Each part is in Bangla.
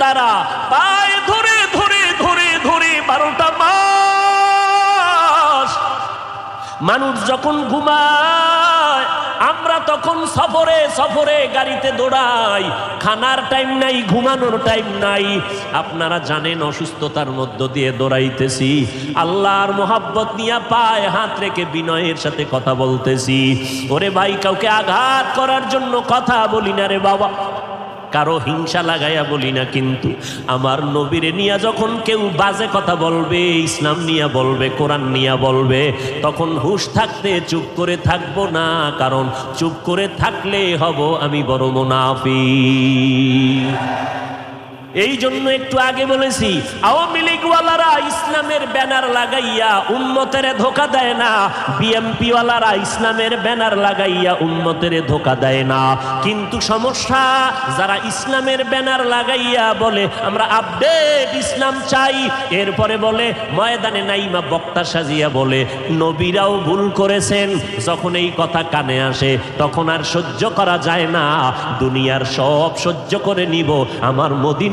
বান্দারা, পায়ে ধরে ধরে ধরে ধরে বারোটা মাস। মানুষ যখন ঘুমায়, আমরা তখন সফরে সফরে গাড়িতে দৌড়াই। খানার টাইম নাই, ঘুমানোর টাইম নাই। আপনারা জানেন অসুস্থতার মধ্য দিয়ে দৌড়াইতেছি। আল্লাহর মোহাব্বত নিয়ে পায় হাত রেখে বিনয়ের সাথে কথা বলতেছি। ওরে ভাই, কাউকে আঘাত করার জন্য কথা বলি না রে বাবা। কারও হিংসা লাগাইয়া বলি না, কিন্তু আমার নবীরে নিয়া যখন কেউ বাজে কথা বলবে, ইসলাম নিয়া বলবে, কোরআন নিয়া বলবে, তখন হুশ থাকতে চুপ করে থাকব না, কারণ চুপ করে থাকলে হব আমি বড় মুনাফি এই জন্য একটু আগে বলেছি, আওয়ামী লীগওয়ালারা ইসলামের ব্যানার লাগাইয়া উন্মতের ধোকা দেয় না বিএমপি ওয়ালারা ইসলামের ব্যানার লাগাইয়া উন্মতের ধোকা দেয় না। কিন্তু সমস্যা, যারা ইসলামের ব্যানার লাগাইয়া বলে, আমরা আপডেট ইসলাম চাই। এরপরে বলে, ময়দানে নাইমা বক্তা সাজিয়া বলে, নবীরাও ভুল করেছেন। যখন এই কথা কানে আসে, তখন আর সহ্য করা যায় না। দুনিয়ার সব সহ্য করে নিব, আমার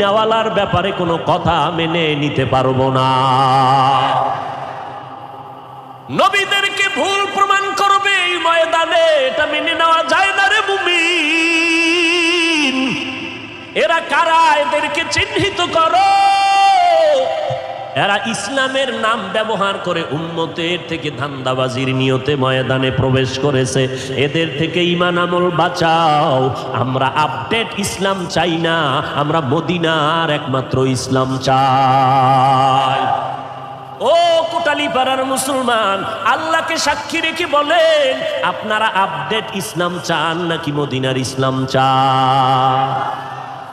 মদিনাওয়ালার ব্যাপারে কোনো কথা মেনে নিতে পারব না। নবীদেরকে ভুল প্রমাণ করবে এই ময়দানে, এটা মেনে নেওয়া যায় না রে ভূমি এরা কারা? এদেরকে চিহ্নিত করো। এরা ইসলামের নাম ব্যবহার করে উন্মতের থেকে ধান্দাবাজির নিয়তে ময়দানে প্রবেশ করেছে। এদের থেকে ইমান আমল বাঁচাও। আমরা আপডেট ইসলাম চাই না, আমরা মদিনার একমাত্র ইসলাম চাই। ও কোটালি পাড়ার মুসলমান, আল্লাহকে সাক্ষী রেখে বলেন, আপনারা আপডেট ইসলাম চান নাকি মদিনার ইসলাম চান?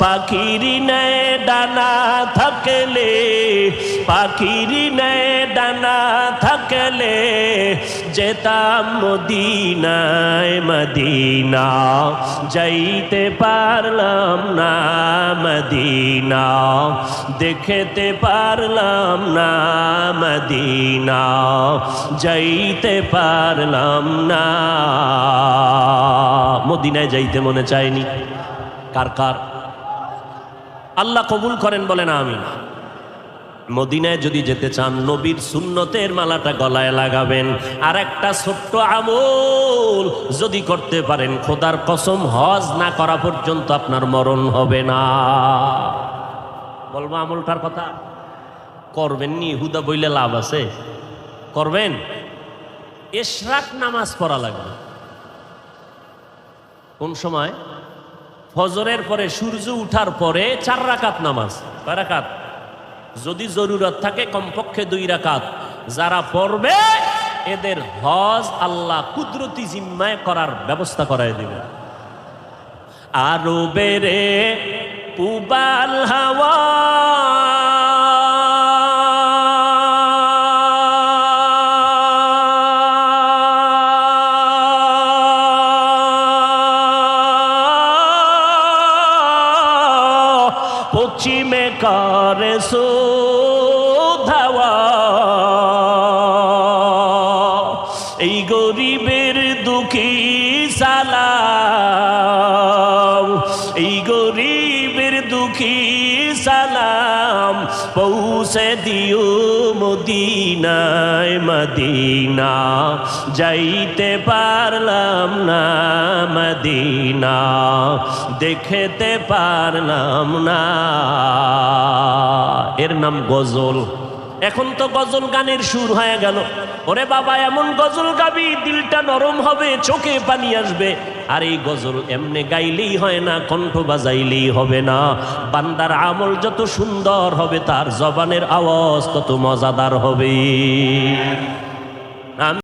পাখির নেয় ডানা থাকলে, পাখির নেয় ডানা থাকলে যেতাম মদিনায় মদিনা, যাইতে পারলাম না মদিনা, দেখতে পারলাম না মদিনা, যাইতে পারলাম না। মদিনায় যাইতে মনে চায়নি। কার কার? আল্লাহ কবুল করেন বলেন আমি মদিনায় যদি যেতে চান, নবীর সুন্নতের মালাটা গলায় লাগাবেন। আর একটা ছোট্ট আমল যদি করতে পারেন, খোদার কসম, হজ না করা পর্যন্ত আপনার মরণ হবে না। বলব আমলটার কথা, করবেন নি, হুদা বইলে লাভ আছে। করবেন? এশরাক নামাজ পড়া লাগবে। কোন সময়? ফজরের পরে সূর্য উঠার পরে চার রাকাত নামাজ। রাকাত? যদি জরুরত থাকে কমপক্ষে দুই রাকাত। যারা পড়বে, এদের হজ আল্লাহ কুদরতি জিম্মায় করার ব্যবস্থা করায় দেবে। আরও বেড়ে পুবাল হাওয়া পশ্চিমে করে ধাওয়া এই গরিবের দুঃখী সালাম সালাম। পৌঁছে দিও মদিনায়, মদিনা। যাইতে পারলাম না, মদিনা। দেখতে পারলাম না। এর নাম গজল। এখন তো গজল গানের সুর হয়ে গেল। ওরে বাবা, এমন গজল গাবি, দিলটা নরম হবে, চোখে পানি আসবে। আর এই গজল এমনি গাইলেই হয় না, কণ্ঠ বাজাইলেই হবে না। বান্দার আমল যত সুন্দর হবে, তার জবানের আওয়াজ তত মজাদার হবে।